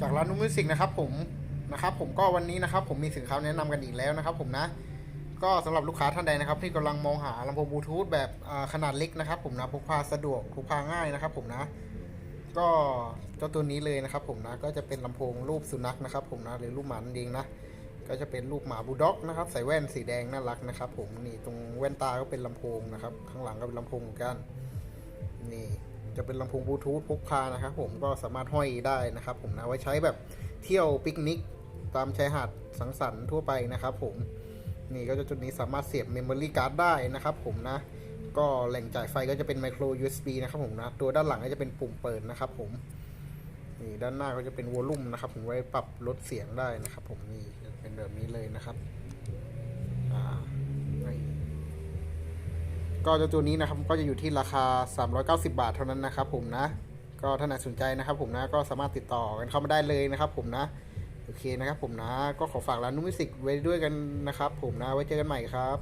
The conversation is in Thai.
จากร้านนุ่มมิวสิกนะครับผมนะครับผมก็วันนี้นะครับผมมีสินค้าแนะนำกันอีกแล้วนะครับผมนะ ก็สำหรับลูกค้าท่านใดนะครับที่กำลังมองหาลำโพงบลูทูธแบบขนาดเล็กนะครับผมนะพกพาสะดวกพกพาง่ายนะครับผมนะ ก็เจ้าตัวนี้เลยนะครับผมนะก็จะเป็นลำโพงรูปสุนัขนะครับผมนะหรือรูปหมานั่นเองนะก็จะเป็นรูปหมาบูลด็อกนะครับใส่แว่นสีแดงน่ารักนะครับผมนี่ตรงแว่นตาก็เป็นลำโพงนะครับข้างหลังก็เป็นลำโพงเหมือนกันนี่ จะเป็นลำโพงบลูทูธพกพานะครับผมก็สามารถห้อยได้นะครับ ผมนะไว้ใช้แบบเที่ยวปิกนิกตามชายหาดสังสรรค์ทั่วไปนะครับ ผมนี่ก็จะจุดนี้สามารถเสียบเมมโมรี่การ์ดได้นะครับ ผมนะก็แหล่งจ่ายไฟก็จะเป็นไมโคร USB นะครับผมนะตัวด้านหลังก็จะเป็นปุ่มเปิดนะครับ ผมนี่ด้านหน้าก็จะเป็นวอลลุ่มนะครับ ผมไว้ปรับลดเสียงได้นะครับ ผมนี่จะเป็นแบบนี้เลยนะครับอ่านี่ ก็เจ้าตัวนี้นะครับก็จะอยู่ที่ราคา 390 บาทเท่านั้นนะครับผมนะ ก็ถ้าไหนสนใจนะครับผมนะก็สามารถติดต่อกันเข้ามาได้เลยนะครับผมนะ โอเคนะครับผมนะก็ขอฝากร้านนุ่มมิสิกไว้ด้วยกันนะครับผมนะไว้เจอกันใหม่ครับ